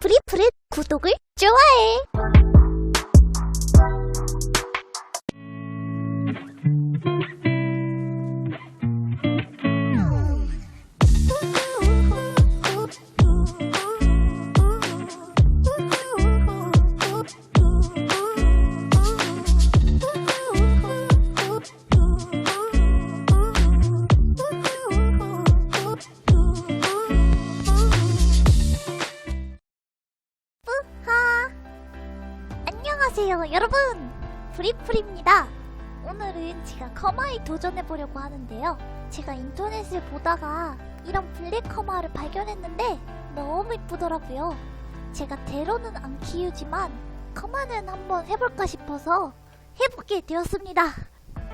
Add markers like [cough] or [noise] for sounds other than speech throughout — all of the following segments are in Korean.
프리프릿 구독을 좋아해. 여러분 프리프리입니다. 오늘은 제가 커마에 도전해보려고 하는데요. 제가 인터넷을 보다가 이런 블랙 커마를 발견했는데 너무 이쁘더라고요. 제가 대로는 안 키우지만 커마는 한번 해볼까 싶어서 해보게 되었습니다.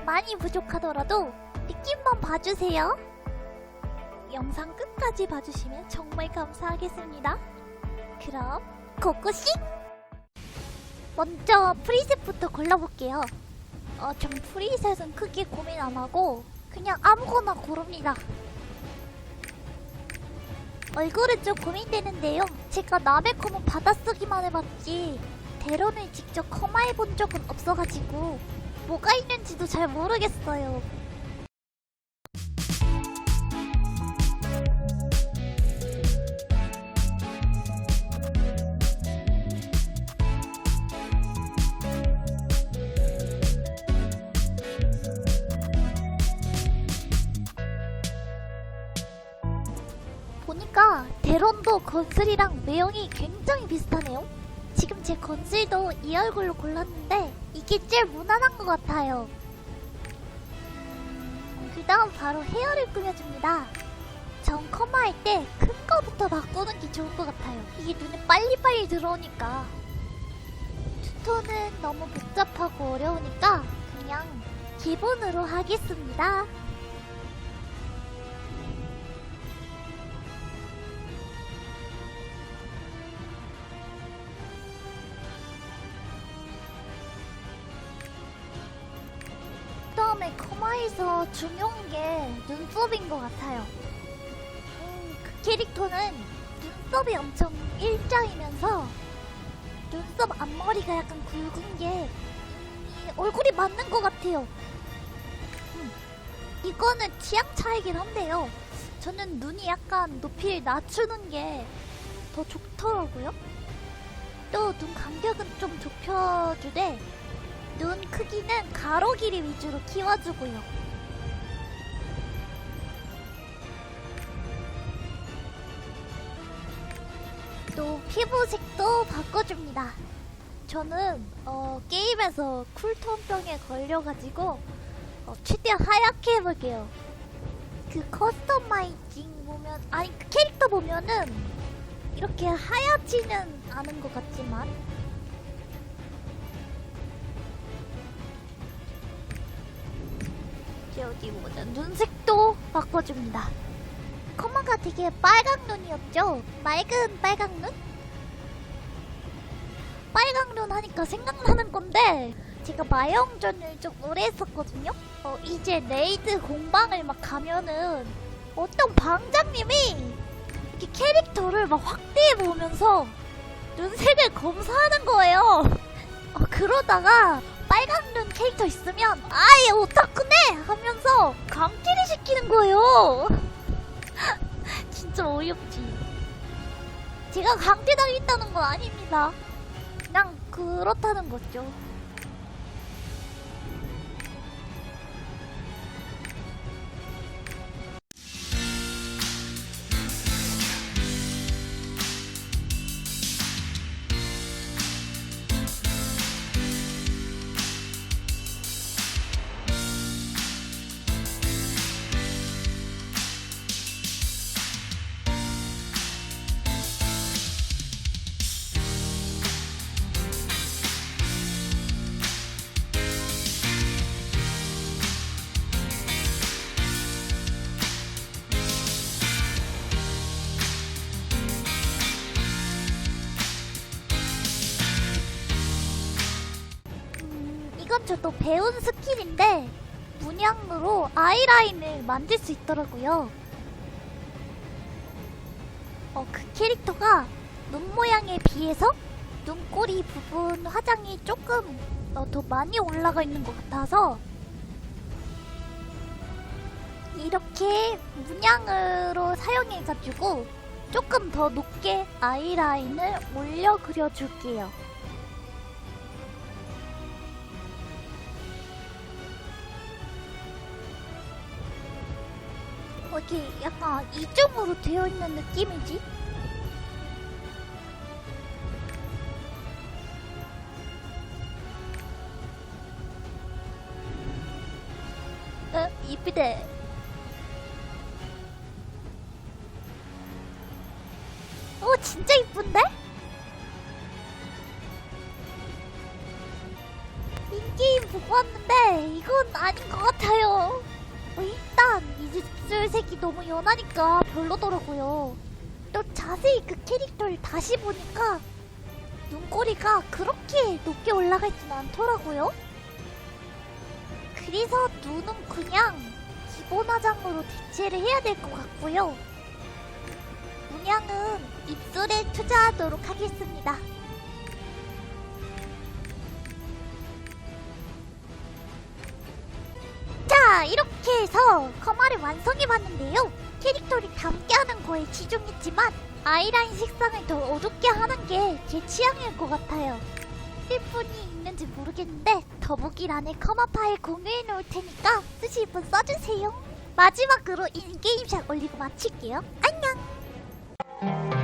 많이 부족하더라도 느낌만 봐주세요. 영상 끝까지 봐주시면 정말 감사하겠습니다. 그럼 고고씨? 먼저 프리셋부터 골라볼게요. 어, 전 프리셋은 크게 고민 안 하고 그냥 아무거나 고릅니다. 얼굴은 좀 고민되는데요. 제가 남의 컴은 받아쓰기만 해봤지 대로는 직접 커마해본 적은 없어가지고 뭐가 있는지도 잘 모르겠어요. 대론도 건슬이랑 외형이 굉장히 비슷하네요. 지금 제 건슬도 이 얼굴로 골랐는데 이게 제일 무난한 것 같아요. 그 다음 바로 헤어를 꾸며줍니다. 전 커마할 때 큰 거부터 바꾸는 게 좋을 것 같아요. 이게 눈에 빨리빨리 들어오니까. 투톤은 너무 복잡하고 어려우니까 그냥 기본으로 하겠습니다. 그다음에 커마에서 중요한 게 눈썹인 것 같아요. 음, 그 캐릭터는 눈썹이 엄청 일자이면서 눈썹 앞머리가 약간 굵은 게이 얼굴이 맞는 것 같아요. 음, 이거는 취향 차이긴 한데요. 저는 눈이 약간 높이를 낮추는 게 더 좋더라고요. 또 눈 간격은 좀 좁혀주되 눈 크기는 가로 길이 위주로 키워주고요. 또 피부색도 바꿔줍니다. 저는 어, 게임에서 쿨톤병에 걸려가지고 어, 최대한 하얗게 해볼게요. 그 커스터마이징 보면 아니 그 캐릭터 보면은 이렇게 하얗지는 않은 것 같지만 이제 어디 보자. 눈색도 바꿔줍니다. 커마가 되게 빨강 눈이었죠? 맑은 빨강 눈? 빨강 눈 하니까 생각나는 건데 제가 마영전을 좀 오래 했었거든요? 어, 이제 레이드 공방을 막 가면은 어떤 방장님이 이렇게 캐릭터를 막 확대해 보면서 눈색을 검사하는 거예요. 어, 그러다가 빨간 눈 캐릭터 있으면 아예 오타쿠네 하면서 강퇴를 시키는 거예요. [laughs] 진짜 어이없지. 제가 강퇴당했다는 건 아닙니다. 그냥 그렇다는 거죠. 저도 배운 스킬인데 문양으로 아이라인을 만들 수 있더라고요. 어, 그 캐릭터가 눈 모양에 비해서 눈꼬리 부분 화장이 조금 어, 더 많이 올라가 있는 것 같아서 이렇게 문양으로 사용해가지고 조금 더 높게 아이라인을 올려 그려줄게요. 어, 이게 약간 이중으로 되어 있는 느낌이지? 어, 이쁘대. 오, 진짜 이쁜데? 인게임 보고 왔는데 이건 아닌 것 같아요. 어, 일단 입술색이 너무 연하니까 별로더라고요. 또 자세히 그 캐릭터를 다시 보니까 눈꼬리가 그렇게 높게 올라가 있진 않더라고요. 그래서 눈은 그냥 기본 화장으로 대체를 해야 될 것 같고요. 문양은 입술에 투자하도록 하겠습니다. 자, 이렇게 해서 커마를 완성해봤는데요. 캐릭터를 담게 하는 거에 치중했지만 아이라인 색상을 더 어둡게 하는 게 제 취향일 것 같아요. 필분이 있는지 모르겠는데 더보기란에 커마 파일 공유해 놓을 테니까 쓰실 분 써주세요. 마지막으로 인게임샷 올리고 마칠게요. 안녕!